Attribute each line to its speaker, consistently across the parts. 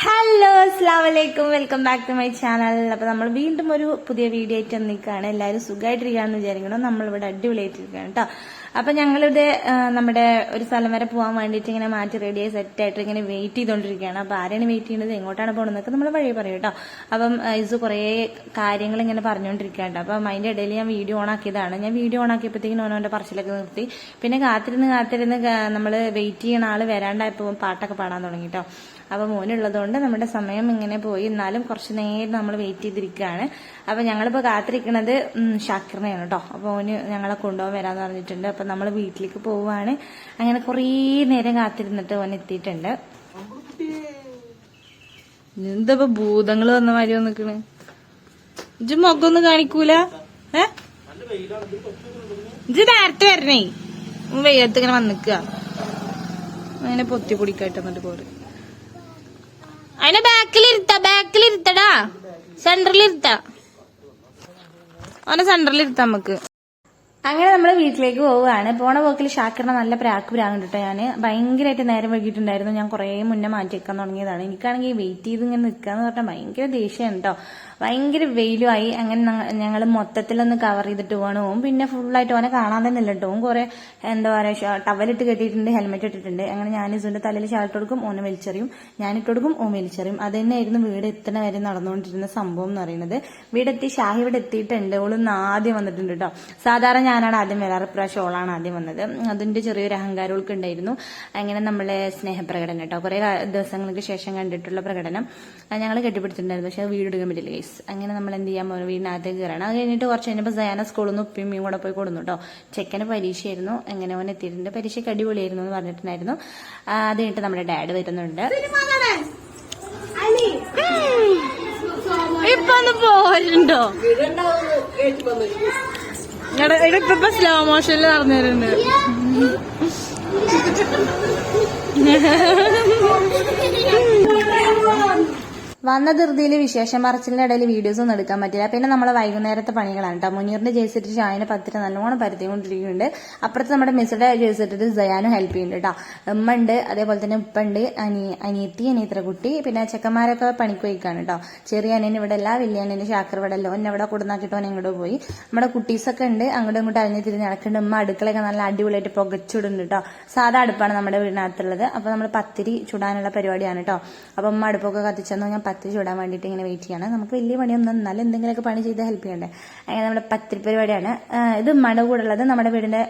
Speaker 1: Hello അസ്ലാം വലൈക്കും welcome back to my channel അപ്പൊ നമ്മൾ വീണ്ടും ഒരു പുതിയ വീഡിയോ ആയിട്ട് നിൽക്കുകയാണ് എല്ലാവരും സുഖമായിട്ടിരിക്കുകയാണെന്ന് വിചാരിക്കണം നമ്മളിവിടെ അടിപൊളിയായിട്ടിരിക്കുകയാണ് കേട്ടോ അപ്പൊ ഞങ്ങളിവിടെ നമ്മുടെ ഒരു സ്ഥലം വരെ പോകാൻ വേണ്ടിയിട്ട് ഇങ്ങനെ മാറ്റി റെഡിയായി സെറ്റ് ആയിട്ട് ഇങ്ങനെ വെയിറ്റ് ചെയ്തുകൊണ്ടിരിക്കുകയാണ് അപ്പൊ ആരെയാണ് വെയിറ്റ് ചെയ്യുന്നത് എങ്ങോട്ടാണ് പോകുന്നതൊക്കെ നമ്മൾ വഴി പറയും കേട്ടോ. അപ്പം ഇത് കുറേ കാര്യങ്ങൾ ഇങ്ങനെ പറഞ്ഞുകൊണ്ടിരിക്കുകയാണ് അപ്പം അതിന്റെ ഇടയിൽ ഞാൻ വീഡിയോ ഓൺ ആക്കിയതാണ്. ഞാൻ വീഡിയോ ഓൺ ആക്കിയപ്പോഴത്തേക്കും ഓനോന്റെ പറച്ചിലൊക്കെ നിർത്തി. പിന്നെ കാത്തിരുന്ന് കാത്തിരുന്ന് നമ്മൾ വെയിറ്റ് ചെയ്യുന്ന ആൾ വരാണ്ടായപ്പോൾ പാട്ടൊക്കെ പാടാൻ തുടങ്ങി കേട്ടോ. അപ്പൊ മോനുള്ളതുകൊണ്ട് നമ്മുടെ സമയം ഇങ്ങനെ പോയി. എന്നാലും കുറച്ച് നേരം നമ്മൾ വെയിറ്റ് ചെയ്തിരിക്കുകയാണ്. അപ്പൊ ഞങ്ങളിപ്പോ കാത്തിരിക്കുന്നത് ഷാക്കിറിനെയാണ് കേട്ടോ. അപ്പൊ മോന് ഞങ്ങളെ കൊണ്ടുപോകാൻ വരാന്ന് പറഞ്ഞിട്ടുണ്ട്. അപ്പൊ നമ്മൾ വീട്ടിലേക്ക് പോവാണ്. അങ്ങനെ കുറേ നേരം കാത്തിരുന്നിട്ട് ഓൻ എത്തിയിട്ടുണ്ട്. എന്താ ഭൂതങ്ങൾ വന്ന മാതിരി വന്നിക്കണ്? ഇജ് മുഖമൊന്നും കാണിക്കൂല? ഏ? ഇജ്ജ് നേരത്തെ വരണേ. വെയ്യത്ത് ഇങ്ങനെ വന്നിക്കുക അങ്ങനെ പൊത്തി പൊടിക്കായിട്ട് എന്നിട്ട് പോര്. അതിനെ ബാക്കിലിരുത്ത ബാക്കിലിരുത്തടാ. സെന്ററിലിരുത്ത അവനെ സെന്ററിലിരുത്ത നമുക്ക്. അങ്ങനെ നമ്മൾ വീട്ടിലേക്ക് പോവുകയാണ്. പോണ പോക്കിൽ ഷാക്കിറിനെ നല്ല പ്രാക്ക് പ്രാകുണ്ട് കേട്ടോ ഞാൻ ഭയങ്കരമായിട്ട് നേരം വൈകിട്ടുണ്ടായിരുന്നു ഞാൻ കുറേ മുന്നേ മാറ്റി വെക്കാൻ തുടങ്ങിയതാണ്. എനിക്കാണെങ്കിൽ വെയിറ്റ് ചെയ്ത് ഇങ്ങനെ നിൽക്കാന്ന് പറഞ്ഞാൽ ഭയങ്കര ദേഷ്യമാണ് കേട്ടോ ഭയങ്കര വെയിലുമായി അങ്ങനെ ഞങ്ങൾ മൊത്തത്തിലൊന്ന് കവർ ചെയ്തിട്ട് പോകണം ഓൻ പിന്നെ ഫുള്ളായിട്ട് ഓനെ കാണാൻ തന്നെ ഇല്ല കേട്ടോ കുറെ എന്താ പറയുക ടവലിട്ട് കെട്ടിയിട്ടുണ്ട് ഹെൽമെറ്റ് ഇട്ടിട്ടുണ്ട്. അങ്ങനെ ഞാൻ ഇസുന്റെ തലയിൽ ഷാൾട്ട് കൊടുക്കും ഓനെ വലിച്ചെറിയും. ഞാൻ ഇട്ട് കൊടുക്കും ഓൻ വലിച്ചെറിയും. അത് തന്നെയായിരുന്നു വീട് എത്തണ വരെ നടന്നുകൊണ്ടിരുന്ന സംഭവം എന്ന് പറയുന്നത്. വീടെത്തി ഷാഹി ഇവിടെ എത്തിയിട്ടുണ്ട്. ഓളൊന്ന് ആദ്യം വന്നിട്ടുണ്ട് കേട്ടോ സാധാരണ ഞാനാണ് ആദ്യം വരാറ്. പ്രാവശ്യം ഓളാണ് ആദ്യം വന്നത്. അതിന്റെ ചെറിയൊരു അഹങ്കാരം ഓൾക്ക് ഉണ്ടായിരുന്നു. അങ്ങനെ നമ്മളെ സ്നേഹപ്രകടനം കേട്ടോ കുറെ ദിവസങ്ങൾക്ക് ശേഷം കണ്ടിട്ടുള്ള പ്രകടനം. ഞങ്ങൾ കെട്ടിപ്പിടിച്ചിട്ടുണ്ടായിരുന്നു. പക്ഷെ വീട് എടുക്കാൻ പറ്റില്ല ഗൈസ് അങ്ങനെ നമ്മൾ എന്ത് ചെയ്യാൻ പോകുന്നു വീടിനകത്ത് കയറണം. അത് കഴിഞ്ഞിട്ട് കുറച്ച് കഴിഞ്ഞപ്പോൾ സയാന സ്കൂളിൽ നിന്ന് ഉപ്പിയും മീൻ കൂടെ പോയി കൊടുന്നു കേട്ടോ ചെക്കന് പരീക്ഷയായിരുന്നു. എങ്ങനെ അവൻ എത്തിയിട്ടുണ്ട്. പരീക്ഷയ്ക്ക് അടിപൊളിയായിരുന്നു എന്ന് പറഞ്ഞിട്ടുണ്ടായിരുന്നു. അത് കഴിഞ്ഞിട്ട് നമ്മുടെ ഡാഡ് വരുന്നുണ്ട്. ഇപ്പൊ ഒന്ന് പോരുണ്ടോ? ഇപ്പൊ സ്ലോ മോഷനിൽ നടന്നു വരുന്നുണ്ട് വന്ന ധൃതിയിൽ വിശേഷം പറച്ചിലിന്റെ ഇടയിൽ വീഡിയോസ് ഒന്നും എടുക്കാൻ പറ്റില്ല. പിന്നെ നമ്മളെ വൈകുന്നേരത്തെ പണികളാണ് കേട്ടോ മുനീറിന്റെ ജേഴ്സിട്ട് ഷായനെ പത്തിരി നല്ലോണം പരത്തിക്കൊണ്ടിരിക്കുന്നുണ്ട്. അപ്പുറത്ത് നമ്മുടെ മിസ്സുടെ ജയിച്ചിട്ട് ജയാനും ഹെൽപ്പ് ചെയ്യുന്നുണ്ട് കേട്ടോ ഉമ്മ ഉണ്ട് അതേപോലെ തന്നെ ഉപ്പ ഉണ്ട് അനി അനിയത്തി അനിയത്ര കുട്ടി പിന്നെ ചെക്കന്മാരൊക്കെ പണിക്ക് പോയിക്കാണ് കേട്ടോ ചെറിയ അനിയൻ ഇവിടെ അല്ല വലിയ അനിയൻ ഷാക്കർ ഇവിടെ അല്ല. ഒന്നെ ഇവിടെ കൊടുന്നാക്കിട്ടോ ഇങ്ങോട്ട് പോയി. നമ്മുടെ കുട്ടീസൊക്കെ ഉണ്ട് അങ്ങോട്ടും ഇങ്ങോട്ടും അരിഞ്ഞ് തിരിഞ്ഞ് നടക്കുന്നുണ്ട് ഉമ്മ അടുക്കളയൊക്കെ നല്ല അടിപൊളിയായിട്ട് പുകച്ചിടുന്നുണ്ട് കേട്ടോ സാധാ അടുപ്പാണ് നമ്മുടെ വീടിനകത്തുള്ളത്. അപ്പൊ നമ്മൾ പത്തിരി ചുടാനുള്ള പരിപാടിയാണ് കേട്ടോ അപ്പൊ ഉമ്മ അടുപ്പൊക്കെ കത്തിച്ചെന്ന് ഞാൻ പത്തിരി ചൂടാൻ വേണ്ടിയിട്ട് ഇങ്ങനെ വെയിറ്റ് ചെയ്യണം. നമുക്ക് വലിയ പണിയൊന്നും എന്നാലും എന്തെങ്കിലുമൊക്കെ പണി ചെയ്ത് ഹെൽപ്പ് ചെയ്യണ്ടേ? അങ്ങനെ നമ്മുടെ പത്തിരി പരിപാടിയാണ് ഇത് മണ കൂടുള്ളത് നമ്മുടെ വീടിന്റെ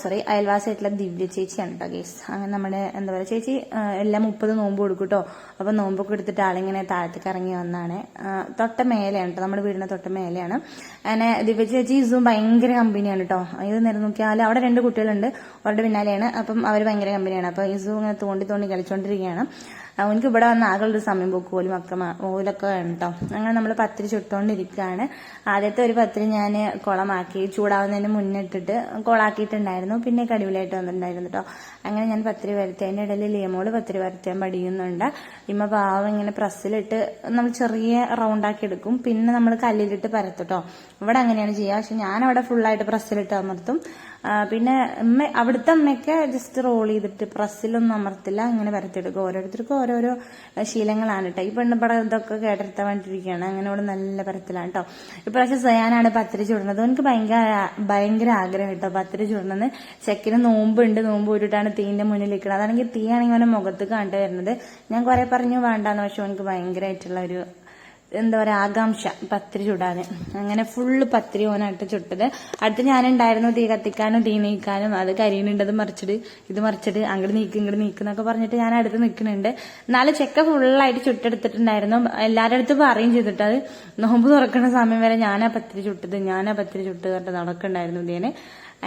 Speaker 1: സോറി അയൽവാസിയായിട്ടുള്ള ദിവ്യ ചേച്ചിയാണ് കേട്ടോ ഗേസ് അങ്ങനെ നമ്മുടെ എന്താ പറയുക ചേച്ചി എല്ലാം മുപ്പത് നോമ്പ് കൊടുക്കും കേട്ടോ അപ്പൊ നോമ്പൊക്കെ എടുത്തിട്ട് ആളിങ്ങനെ താഴത്തേക്ക് ഇറങ്ങി വന്നാണ്. തൊട്ട മേലെയാണ് കേട്ടോ നമ്മുടെ വീടിന്റെ തൊട്ട മേലെയാണ് അങ്ങനെ ദിവ്യ ചേച്ചി ഇസും ഭയങ്കര കമ്പനിയാണ് കേട്ടോ ഇത് നേരം നോക്കിയാൽ അവിടെ രണ്ട് കുട്ടികളുണ്ട്. അവരുടെ പിന്നാലെയാണ്. അപ്പം അവർ ഭയങ്കര കമ്പനിയാണ്. അപ്പൊ ഇസു ഇങ്ങനെ തോണ്ടി തോണ്ടി കളിച്ചോണ്ടിരിക്കുകയാണ്. അവനക്ക് ഇവിടെ വന്ന ആകെയുള്ളൊരു സമയം പോക്ക് പോലും ഒക്കെ ഓലൊക്കെ വേണം കേട്ടോ അങ്ങനെ നമ്മൾ പത്തിരി ചുട്ടുകൊണ്ടിരിക്കുകയാണ് ആദ്യത്തെ ഒരു പത്തിരി ഞാൻ കുളമാക്കി ചൂടാവുന്നതിന് മുന്നേ ഇട്ടിട്ട് കുളാക്കിയിട്ടുണ്ടായിരുന്നു. പിന്നെ കടിവിലായിട്ട് വന്നിട്ടുണ്ടായിരുന്നു കേട്ടോ അങ്ങനെ ഞാൻ പത്തിരി വരുത്തി അതിന്റെ ഇടയിൽ ലിയമോൾ പത്തിരി വരത്താൻ പഠിക്കുന്നുണ്ട്. ഇമ്മ പാവം ഇങ്ങനെ പ്രസ്സിലിട്ട് നമ്മൾ ചെറിയ റൗണ്ടാക്കി എടുക്കും. പിന്നെ നമ്മൾ കല്ലിലിട്ട് പരത്തുട്ടോ ഇവിടെ അങ്ങനെയാണ് ചെയ്യുക. പക്ഷെ ഞാൻ അവിടെ ഫുള്ളായിട്ട് പ്രസ്സിലിട്ട് അമർത്തും. പിന്നെ അമ്മ അവിടുത്തെ അമ്മയൊക്കെ ജസ്റ്റ് റോൾ ചെയ്തിട്ട് പ്രസ്സിലൊന്നും അമർത്തില്ല ഇങ്ങനെ വരത്തെടുക്കും ഓരോരുത്തർക്കും ഓരോരോ ശീലങ്ങളാണ് കേട്ടോ. ഈ പെണ്ണുപട ഇതൊക്കെ കേട്ടെടുത്താൻ വേണ്ടിയിരിക്കുകയാണ്. അങ്ങനെ ഇവിടെ നല്ല പരത്തിലാണ് കേട്ടോ. ഇപ്രാവശ്യം സയാനാണ് പത്തിരി ചുടുന്നത്. എനിക്ക് ഭയങ്കര ഭയങ്കര ആഗ്രഹം കേട്ടോ പത്തിരി ചുടണമെന്ന് ചെക്കിന് നോമ്പുണ്ട്. നോമ്പ് ഊരിട്ടാണ് തീന്റെ മുന്നിൽ നിൽക്കുന്നത്. അതാണെങ്കിൽ തീയാണെങ്കിൽ അവനെ മുഖത്ത് കണ്ടു വരുന്നത്. ഞാൻ കുറെ പറഞ്ഞു വേണ്ടാന്ന്. പക്ഷെ എനിക്ക് ഭയങ്കരമായിട്ടുള്ള ഒരു എന്താ പറയാ ആകാംക്ഷ പത്തിരി ചുടാൻ അങ്ങനെ ഫുള്ള് പത്തിരി ഓനായിട്ട് ചുട്ടത്. അടുത്ത് ഞാനുണ്ടായിരുന്നു തീ കത്തിക്കാനും തീ നീക്കാനും. അത് കരിയുന്നുണ്ടത് മറിച്ചിട്ട് ഇത് മറിച്ചിട്ട് അങ്ങോട്ട് നീക്കും ഇങ്ങോട്ട് നീക്കുന്നൊക്കെ പറഞ്ഞിട്ട് ഞാൻ അടുത്ത് നിൽക്കുന്നുണ്ട് എന്നാലും ചെക്ക ഫുള്ളായിട്ട് ചുട്ടെടുത്തിട്ടുണ്ടായിരുന്നു. എല്ലാവരുടെ അടുത്ത് പറയും ചെയ്തിട്ട് അത് നോമ്പ് തുറക്കുന്ന സമയം വരെ ഞാനാ പത്തിരി ചുട്ടത് ഞാനാ പത്തിരി ചുട്ടത് പറഞ്ഞിട്ട് നടക്കുന്നുണ്ടായിരുന്നു ഇതിന്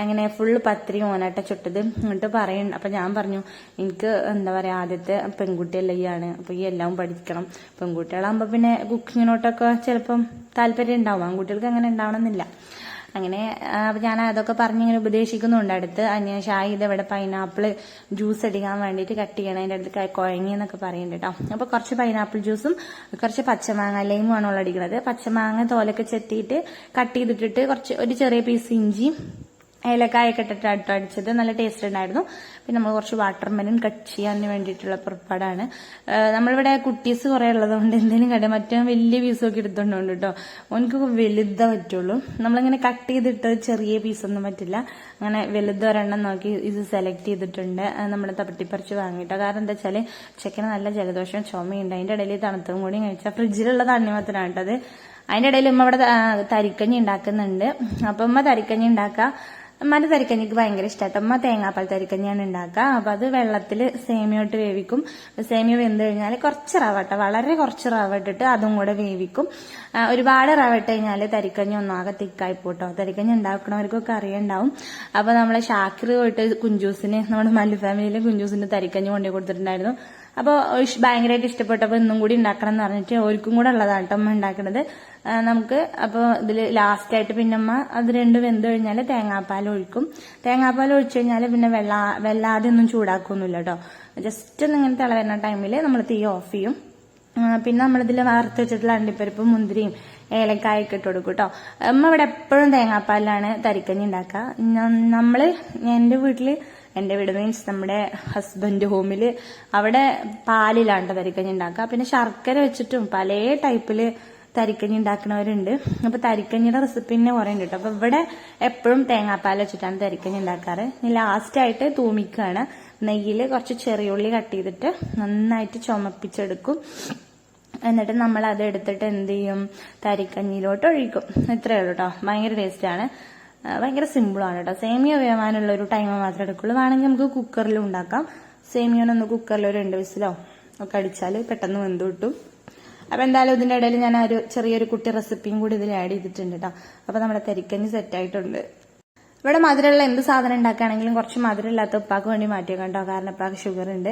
Speaker 1: അങ്ങനെ ഫുള്ള് പത്തിരി ഓനാട്ട ചുട്ടത്. എന്നിട്ട് പറയും അപ്പൊ ഞാൻ പറഞ്ഞു എനിക്ക് എന്താ പറയാ ആദ്യത്തെ പെൺകുട്ടിയല്ല ഈ ആണ് അപ്പൊ ഈ എല്ലാം പഠിക്കണം. പെൺകുട്ടികളാകുമ്പോ പിന്നെ കുക്കിങ്ങിനോട്ടൊക്കെ ചിലപ്പം താല്പര്യം ഉണ്ടാവും. ആൺകുട്ടികൾക്ക് അങ്ങനെ ഉണ്ടാവണമെന്നില്ല അങ്ങനെ ഞാൻ അതൊക്കെ പറഞ്ഞ് ഇങ്ങനെ ഉപദേശിക്കുന്നുണ്ട്. അടുത്ത് അന്യ ഷാഹിദ് ഇവിടെ പൈനാപ്പിൾ ജ്യൂസ് അടിക്കാൻ വേണ്ടിയിട്ട് കട്ട് ചെയ്യണം. അതിന്റെ അടുത്ത് കുഴങ്ങി എന്നൊക്കെ പറയുന്നുണ്ട് കേട്ടോ അപ്പൊ കുറച്ച് പൈനാപ്പിൾ ജ്യൂസും കുറച്ച് പച്ചമാങ്ങ ലൈമും ഉള്ള അടിക്കുന്നത് പച്ചമാങ്ങ തോലൊക്കെ ചെത്തിയിട്ട് കട്ട് ചെയ്തിട്ടിട്ട് കുറച്ച് ഒരു ചെറിയ പീസ് ഇഞ്ചി ഏലക്കായൊക്കെ ഇട്ടിട്ട് അടുത്ത് അടിച്ചത്. നല്ല ടേസ്റ്റ് ഉണ്ടായിരുന്നു. പിന്നെ നമ്മൾ കുറച്ച് വാട്ടർ മെലൻ കട്ട് ചെയ്യാൻ വേണ്ടിയിട്ടുള്ള പുറപ്പാടാണ്. നമ്മളിവിടെ കുട്ടീസ് കുറേ ഉള്ളതുകൊണ്ട് എന്തെങ്കിലും കട മറ്റേ വലിയ പീസൊക്കെ എടുത്തോണ്ടുണ്ട് കേട്ടോ ഓനക്ക് വലുതാ പറ്റുള്ളൂ. നമ്മളിങ്ങനെ കട്ട് ചെയ്തിട്ട് ചെറിയ പീസൊന്നും പറ്റില്ല. അങ്ങനെ വലുത് ഒരെണ്ണം നോക്കി ഇത് സെലക്ട് ചെയ്തിട്ടുണ്ട്. നമ്മൾ തപ്പട്ടിപ്പറിച്ച് വാങ്ങിയിട്ടോ കാരണം എന്താ വെച്ചാൽ ചെക്കന് നല്ല ജലദോഷം ചുമയുണ്ട്. അതിന്റെ ഇടയിൽ തണുത്തും കൂടി കഴിച്ചാൽ ഫ്രിഡ്ജിലുള്ള തണ്ണി മാത്രമാണ് കേട്ടത് അതിന്റെ ഇടയിൽ ഉമ്മ ഇവിടെ തരിക്കഞ്ഞി ഉണ്ടാക്കുന്നുണ്ട്. അപ്പൊ ഉമ്മ തരിക്കഞ്ഞി ഉണ്ടാക്കുക ഉമ്മാന്റെ തരിക്കഞ്ഞിക്ക് ഭയങ്കര ഇഷ്ടമായിട്ട് അമ്മ തേങ്ങാപ്പാൽ തരിക്കഞ്ഞിയാണ് ഉണ്ടാക്കുക. അപ്പൊ അത് വെള്ളത്തിൽ സേമിയോട്ട് വേവിക്കും. സേമിയ വെന്ത് കഴിഞ്ഞാൽ കുറച്ച് റവട്ട വളരെ കുറച്ച് റവ ഇട്ടിട്ട് അതും കൂടെ വേവിക്കും. ഒരുപാട് റവ ഇട്ട് കഴിഞ്ഞാൽ തരിക്കഞ്ഞി ഒന്നാകെ തിക്കായി പോട്ടോ തരിക്കഞ്ഞി ഉണ്ടാക്കണവർക്കൊക്കെ അറിയണ്ടാവും. അപ്പൊ നമ്മളെ ഷാക്കിർ പോയിട്ട് കുഞ്ചൂസിന് നമ്മുടെ മല്ലു ഫാമിലിയിലെ കുഞ്ചൂസിന് തരിക്കഞ്ഞി കൊണ്ടുപോയി കൊടുത്തിട്ടുണ്ടായിരുന്നു. അപ്പോൾ ഭയങ്കരമായിട്ട് ഇഷ്ടപ്പെട്ടപ്പോൾ ഇന്നും കൂടി ഉണ്ടാക്കണം എന്ന് പറഞ്ഞിട്ട് ഓർക്കും കൂടെ ഉള്ളതാണ് കേട്ടോ അമ്മ ഉണ്ടാക്കുന്നത് നമുക്ക് അപ്പോൾ ഇതിൽ ലാസ്റ്റായിട്ട് പിന്നെ അമ്മ അത് രണ്ട് വെന്ത് കഴിഞ്ഞാൽ തേങ്ങാപ്പാൽ ഒഴിക്കും. തേങ്ങാപ്പാൽ ഒഴിച്ചു കഴിഞ്ഞാൽ പിന്നെ വെള്ള വെള്ളാതെ ഒന്നും ചൂടാക്കൊന്നുമില്ല കേട്ടോ ജസ്റ്റ് ഒന്ന് ഇങ്ങനെ തിള വരുന്ന ടൈമിൽ നമ്മൾ തീ ഓഫ് ചെയ്യും. പിന്നെ നമ്മളിതിൽ വറുത്ത് വെച്ചിട്ടുള്ള അണ്ടിപ്പരിപ്പും മുന്തിരിയും ഏലക്കായൊക്കെ ഇട്ട് കൊടുക്കും കേട്ടോ അമ്മ ഇവിടെ എപ്പോഴും തേങ്ങാപ്പാലിലാണ് തരിക്കഞ്ഞി ഉണ്ടാക്കുക. നമ്മൾ എന്റെ വീട്ടിൽ എന്റെ വീട് മീൻസ് നമ്മുടെ ഹസ്ബൻഡ് ഹോമിൽ അവിടെ പാലിലാണ് ട്ടോ തരിക്കഞ്ഞി ഉണ്ടാക്കുക. പിന്നെ ശർക്കര വെച്ചിട്ടും പല ടൈപ്പിൽ തരിക്കഞ്ഞി ഉണ്ടാക്കുന്നവരുണ്ട് അപ്പൊ തരിക്കഞ്ഞിയുടെ റെസിപ്പി തന്നെ കുറേ ഉണ്ട് കേട്ടോ അപ്പൊ ഇവിടെ എപ്പോഴും തേങ്ങാപ്പാൽ വെച്ചിട്ടാണ് തരിക്കഞ്ഞി ഉണ്ടാക്കാറ്. ഇനി ലാസ്റ്റായിട്ട് തൂമിക്കുകയാണ് നെയ്യിൽ കുറച്ച് ചെറിയുള്ളി കട്ട് ചെയ്തിട്ട് നന്നായിട്ട് ചുമപ്പിച്ചെടുക്കും. എന്നിട്ട് നമ്മൾ അത് എടുത്തിട്ട് എന്ത് ചെയ്യും? തരിക്കഞ്ഞിയിലോട്ട് ഒഴിക്കും. ഇത്രയേ ഉള്ളൂ കേട്ടോ ഭയങ്കര ടേസ്റ്റാണ് ഭയങ്കര സിമ്പിളാണ് കേട്ടോ സേമിയ വേവാനുള്ള ഒരു ടൈം മാത്രമേ എടുക്കുള്ളൂ. വേണമെങ്കിൽ നമുക്ക് കുക്കറിൽ ഉണ്ടാക്കാം. സേമിയോനൊന്ന് കുക്കറിൽ ഒരു രണ്ട് വിസിലോ ഒക്കെ അടിച്ചാൽ പെട്ടെന്ന് വെന്ത് കിട്ടും. അപ്പം എന്തായാലും ഇതിന്റെ ഇടയിൽ ഞാൻ ഒരു ചെറിയൊരു കുട്ടി റെസിപ്പിയും കൂടി ഇതിൽ ആഡ് ചെയ്തിട്ടുണ്ട് കേട്ടോ അപ്പോൾ നമ്മുടെ തരിക്കഞ്ഞ് സെറ്റ് ആയിട്ടുണ്ട്. ഇവിടെ മധുരമുള്ള എന്ത് സാധനം ഉണ്ടാക്കുകയാണെങ്കിലും കുറച്ച് മധുരമില്ലാത്ത ഉപ്പാക്ക് വേണ്ടി മാറ്റിയേക്കാം കേട്ടോ. കാരണം ഉപ്പാക്ക് ഷുഗർ ഉണ്ട്.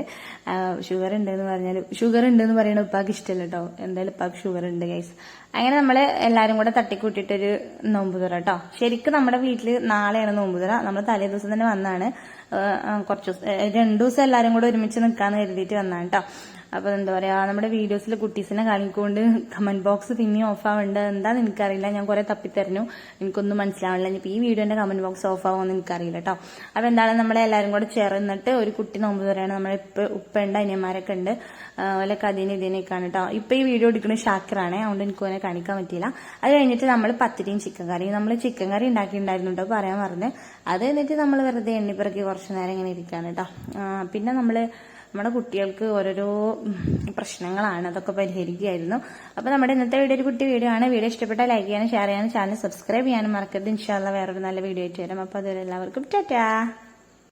Speaker 1: ഷുഗർ ഉണ്ട് എന്ന് പറഞ്ഞാൽ ഷുഗർ ഉണ്ട് എന്ന് പറയുന്നത് ഉപ്പാക്ക് ഇഷ്ടമല്ല കേട്ടോ. എന്തായാലും ഉപ്പാക്ക് ഷുഗർ ഉണ്ട് ഗൈസ് അങ്ങനെ നമ്മൾ എല്ലാരും കൂടെ തട്ടിക്കൂട്ടിയിട്ടൊരു നോമ്പ് തുറ കേട്ടോ. ശരിക്കും നമ്മുടെ വീട്ടിൽ നാളെയാണ് നോമ്പ് തുറ നമ്മൾ തലേ ദിവസം തന്നെ വന്നാണ്. കുറച്ച് ദിവസം രണ്ടു ദിവസം എല്ലാരും കൂടെ ഒരുമിച്ച് നിൽക്കാന്ന് കരുതിയിട്ട് വന്നാണ് കേട്ടോ. അപ്പൊ എന്താ പറയാ നമ്മുടെ വീഡിയോസിൽ കുട്ടീസിനെ കാണിക്കൊണ്ട് കമന്റ് ബോക്സ് പിന്നെയും ഓഫ് ആവുന്നുണ്ട് എന്താ എനിക്കറിയില്ല ഞാൻ കുറെ തപ്പിത്തരഞ്ഞു എനിക്കൊന്നും മനസ്സിലാവില്ല ഇനിയിപ്പോ ഈ വീഡിയോന്റെ കമന്റ് ബോക്സ് ഓഫ് ആവുമെന്ന് എനിക്കറിയില്ല കേട്ടോ അപ്പൊ എന്താണ് നമ്മളെ എല്ലാരും കൂടെ ചേർന്നിട്ട് ഒരു കുട്ടി നോമ്പ് പറയാണ് നമ്മളെ ഇപ്പൊ ഉപ്പയുണ്ട് അനിയന്മാരൊക്കെ ഉണ്ട്. അതുപോലെ കഥീനെ ഇതിനേക്കാണ് കേട്ടോ ഇപ്പൊ ഈ വീഡിയോ എടുക്കുന്നത് ഷാക്കറാണ് അതുകൊണ്ട് എനിക്ക് അവനെ കാണിക്കാൻ പറ്റിയില്ല. അത് കഴിഞ്ഞിട്ട് നമ്മൾ പത്തിരിയും ചിക്കൻ കറി നമ്മൾ ചിക്കൻ കറി ഉണ്ടാക്കിയിട്ടുണ്ടായിരുന്നു കേട്ടോ പറയാൻ പറഞ്ഞ് അത് കഴിഞ്ഞിട്ട് നമ്മൾ വെറുതെ എണ്ണിപ്പിറക്കി കുറച്ച് നേരം ഇങ്ങനെ ഇരിക്കാണ് കേട്ടോ പിന്നെ നമ്മൾ നമ്മുടെ കുട്ടികൾക്ക് ഓരോരോ പ്രശ്നങ്ങളാണ് അതൊക്കെ പരിഹരിക്കുകയായിരുന്നു. അപ്പൊ നമ്മുടെ ഇന്നത്തെ വീഡിയോ ഒരു കുട്ടി വീഡിയോ ആണ്. വീഡിയോ ഇഷ്ടപ്പെട്ടാൽ ലൈക്ക് ചെയ്യാനും ഷെയർ ചെയ്യാനും ചാനൽ സബ്സ്ക്രൈബ് ചെയ്യാനും മറക്കരുത്. ഇൻഷാല്ല വേറൊരു നല്ല വീഡിയോ ആയിട്ട് വരാം. അപ്പൊ അതുവരെ എല്ലാവർക്കും ടാറ്റാ.